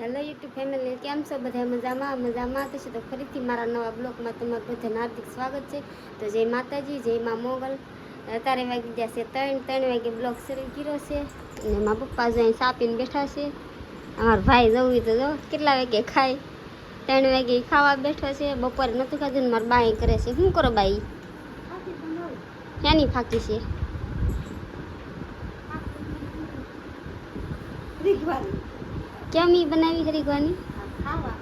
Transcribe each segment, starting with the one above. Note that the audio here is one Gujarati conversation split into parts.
હેલો યુટ્યુબ ફેમિલી કેમ છો? બધા મજામાં? મજામાં તો છે તો ફરીથી મારા નવા બ્લોગમાં તમારું બધાને હાર્દિક સ્વાગત છે. તો જય માતાજી, જય મા મોગલ. અત્યારે વાગી ગયા છે ત્રણ ત્રણ વાગે બ્લોગ શરૂ કર્યો છે. અને મારા પપ્પા જો અહીં સાપીને બેઠા છે. અમારા ભાઈ જવું તો જો, કેટલા વાગે ખાય? ત્રણ વાગે ખાવા બેઠો છે. બપોરે નહોતું ખાધું ને મારા બાઈ કરે છે. શું કરો બાઈ? ક્યાંની ફાકી છે? કેમ ઈ બનાવી ખરીદવાની ખાવા.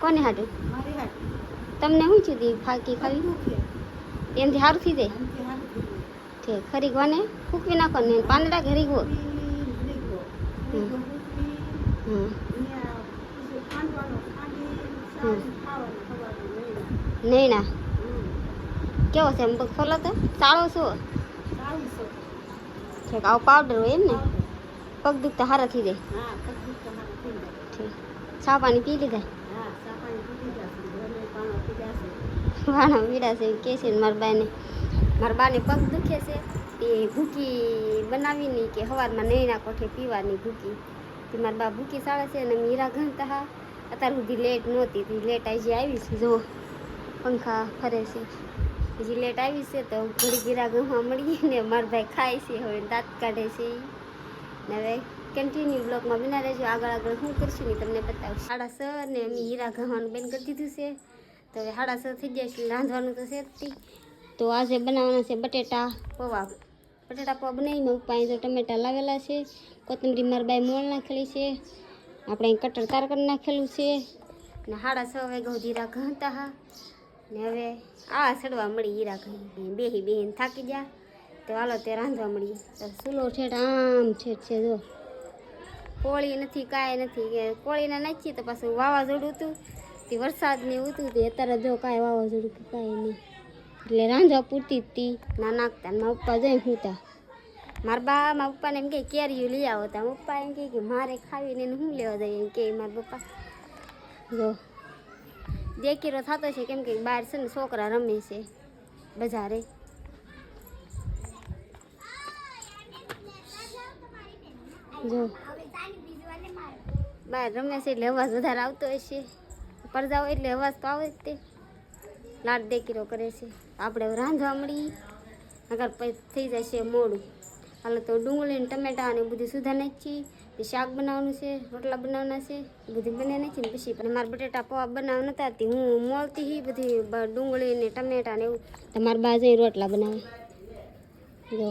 કોને હાટું? તમને શું થયું તી ફાકી ખાવી? એમથી સારું થઈ જાય? આમથી ખરી ગવાને ફૂકવી નાખો ને પાંદડા ઘરી ગો નહીં. ના? કેવો છે? એમ પગ ખોલો તો? સારો છો? છે. છે આવો પાવડર હોય એમ ને? પગ દુખતા હારા થઈ જાય. ચા પાણી પી લીધા. વાણા વીડા છે કે છે ને મારા બાને. મારા બાને પગ દુખે છે. એ ભૂકી બનાવીની કે સવારમાં નૈના કોઠે પીવાની ભૂકી. તે મારા બા ભૂકી સાળે છે અને મીરા ઘણતા હા અત્યાર સુધી લેટ નહોતી. તી લેટ આજે આવી છે જો પંખા ફરે છે. હજી લેટ આવી છે તો ઘડી ગીરા ગમવા મળીએ ને મારા ભાઈ ખાય છે હવે દાંત કાઢે છે. ને હવે કન્ટિન્યુ બ્લોગમાં બના રહેજો. આગળ આગળ હું કરશું ને તમને બતાવું સાડા છ ને અમે હીરા ઘવાનું બેન કરી દીધું છે. તો હવે સાડા છ થઈ જાય છે, રાંધવાનું તો છે તો આજે બનાવવાના છે બટેટા પૌવા. બટેટા પૌવા બનાવીને ઉપાય તો ટમેટા લાવેલા છે. કોથમરી મારા બાઈ મોળ નાખેલી છે. આપણે કટર તાર કરી નાખેલું છે. ને સાડા છ વાગ્યા હીરા ઘણતા હા. ને હવે આ સડવા મળી હીરા ઘણી બેહી બેહીને થાકી ગયા. તો હાલો તે રાંધવા મળીએ. સુલો છેઠ આમ છેઠ છે, જો. કોળી નથી, કાંઈ નથી. કે કોળીને નાખીએ તો પાછું વાવાઝોડું હતું. તે વરસાદને ઉતું હતું અત્યારે જો કાંઈ વાવાઝોડું કે કાંઈ નહીં. એટલે રાંધવા પૂરતી જ તી. ના નાખતા મારા પપ્પા જઈ હુંતા મારા બા, મારા પપ્પાને એમ કે કેરીયું લઈ આવો તા. પપ્પા એમ કે, મારે ખાવીને એને શું લેવા જઈએ એમ કે મારા પપ્પા. જો. દેખીરો થતો છે, કેમ કે બહાર છે ને, છોકરા રમે છે બજારે. જો. બહાર રમે છે એટલે અવાજ વધારે આવતો હશે છે. પડદા એટલે અવાજ તો જ તે. લાડ દેકીરો કરે છે. આપણે રાંધવા મળી અગર થઈ જશે મોડું. હાલ તો ડુંગળી ને ટમેટા અને બધું સુધા નાખી શાક બનાવવાનું છે, રોટલા બનાવવાના છે બધું બધું નહીં નાખી ને પછી પણ મારા બટેટા પૌવા બનાવવા નતા હતી હું મોલતી હી બધી ડુંગળી ને ટમેટા ને એવું. તમારા બાજુ રોટલા બનાવે. જો.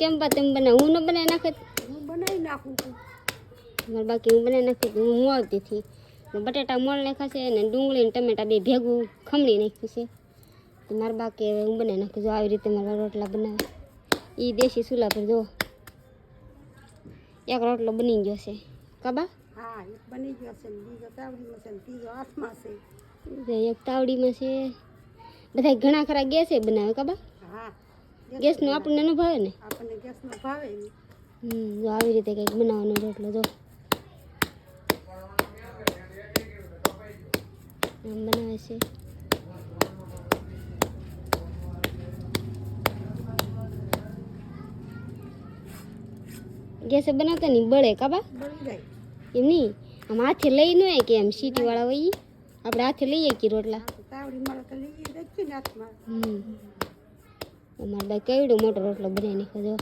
કેમ બા તમે બનાવ? હું ન બનાવી નાખત હું બનાવી નાખું છું. મારે બાકી હું બનાવી નાખી હું મોળતી હતી. બટાટા મોળ નાખ્યા છે અને ડુંગળી ને ટમેટા બે ભેગું ખમણી નાખ્યું છે. તો મારે બાકી હવે હું બનાવી નાખું જો આવી રીતે મારા રોટલા બનાવે. એ દેશી ચૂલા પર જો. એક રોટલો બની ગયો છે. કબા હા, એક બની ગયો છે બીજો તાવડીમાં છે ત્રીજો હાથમાં છે. એક તાવડીમાં છે. બધા ઘણા ખરા ગેસે બનાવે કબા હા, ગેસનું આપણને ન ભાવે ને? આપણને ગેસનો ભાવે હમ આવી રીતે કંઈક બનાવવાનો રોટલો જો. આમ બનાવે છે. ગેસે બનાવતા નહીં બળે કાબા એમ નહીં? આમ હાથે લઈ ન કે એમ સીટી વાળા હોય આપણે હાથે લઈએ કે રોટલા? હમ. અમારે કેવડો મોટો રોટલો બનાવી નાખ્યો જો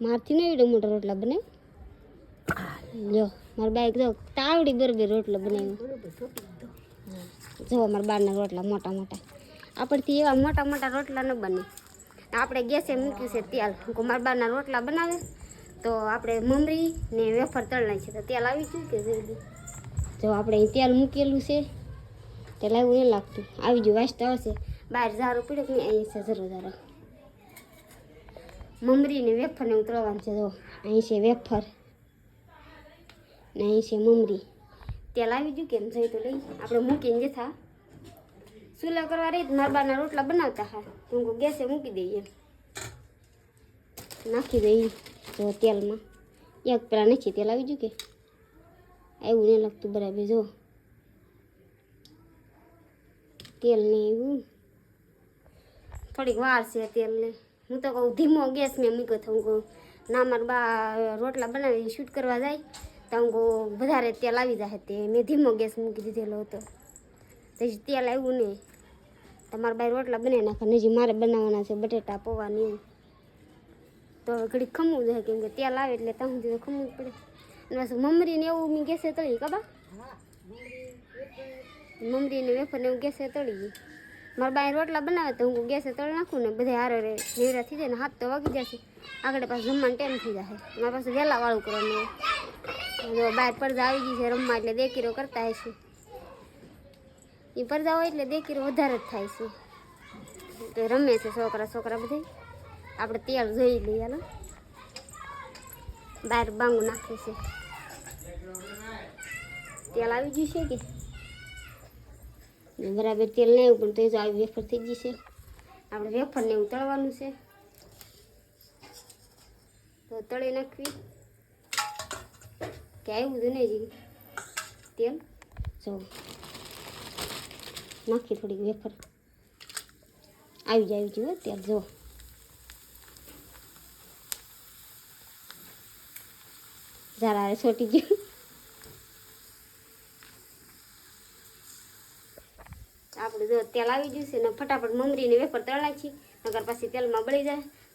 મારથી નહીં એવડો મોટો રોટલા બને? જો મારા બાઈક જો તાવડી બરોબર રોટલો બનાવ્યો જો મારા બારના રોટલા મોટા મોટા. આપણથી એવા મોટા મોટા રોટલા ન બને. આપણે ગેસે મૂક્યું છે તેલ. મારા બારના રોટલા બનાવે, તો આપણે મમરી ને વેફર તળના છે, તો તેલ આવી ગયું કે જલ્દી? જો આપણે અહીં તેલ મૂકેલું છે, તેલ આવ્યું એ લાગતું. આવી ગયું વાંચતા આવશે બહાર ઝારો પીડ્યો કે અહીં છે જરૂર ઝારો મમરીને વેફરને ઉતરવાનું છે, જો. અહીં છે વેફર ને અહીં છે મમરી. તેલ આવી ગયું કેમ જઈ તો લઈ. આપણે મૂકીને જતા. ચૂલા કરવા રહી મારા રોટલા બનાવતા હા. હું ગેસે મૂકી દઈએ. નાખી દઈએ જો તેલમાં. એક પેલા નથી તેલ આવી ગયું કે? એવું નહીં લાગતું બરાબર, જો. તેલ નહીં એવું. થોડીક વાર છે તેલને હું તો કહું ધીમો ગેસ મેં મૂક્યો તો હું કહું ના મારા બા રોટલા બનાવી શૂટ કરવા જાય તો હું કહું વધારે તેલ આવી જાય તે. મેં ધીમો ગેસ મૂકી દીધેલો હતો. તો હજી તેલ આવ્યું નહીં. તમારા બાઈ રોટલા બનાવી નાખે હજી મારે બનાવવાના છે બટેટા પૌવા ને તો હવે ઘડીક ખમવું જાય કેમ કે તેલ આવે એટલે ત્યાં સુધી ખમવું પડે. અને પાછું મમરીને એવું મેં ગેસે તળી કબા મમરીને વેફર. ને એવું ગેસે તળી. ગઈ મારા બાઈ રોટલા બનાવે તો હું ગેસે તળી નાખું ને બધા હારે રે નેવરા થઈ જાય ને હાથ તો વાગી જશે આગળ પાછું જમવાનું ટાઈમ થઈ જશે મારા પાસે વહેલા વાળું કરવાનું હોય. જો બહાર પડદા આવી ગઈ છે રમવા એટલે દેકીરો કરતા હશે. એ પડદા હોય એટલે દેકીરો વધારે જ થાય છે. તો રમે છે છોકરા છોકરા બધા આપણે તેલ જોઈ લઈએ, હાલો. બહાર બાંગુ નાખે છે. તેલ આવી ગયું છે કે? ને બરાબર તેલ નહીં એવું પણ તો જો આવી વેફર થઈ છે. આપણે વેફરને એવું તળવાનું છે. તો તળી નાખવી. કે આવ્યું બધું નહીં તેલ. જો. નાખી થોડીક વેફર. આવી જાય, આવી તેલ, જો. જરા છોટી ગયું આપણે જો તેલ આવી ગયું છે ને ફટાફટ મમરીને વેફર તળાય છે. નગર પછી તેલમાં બળી જાય.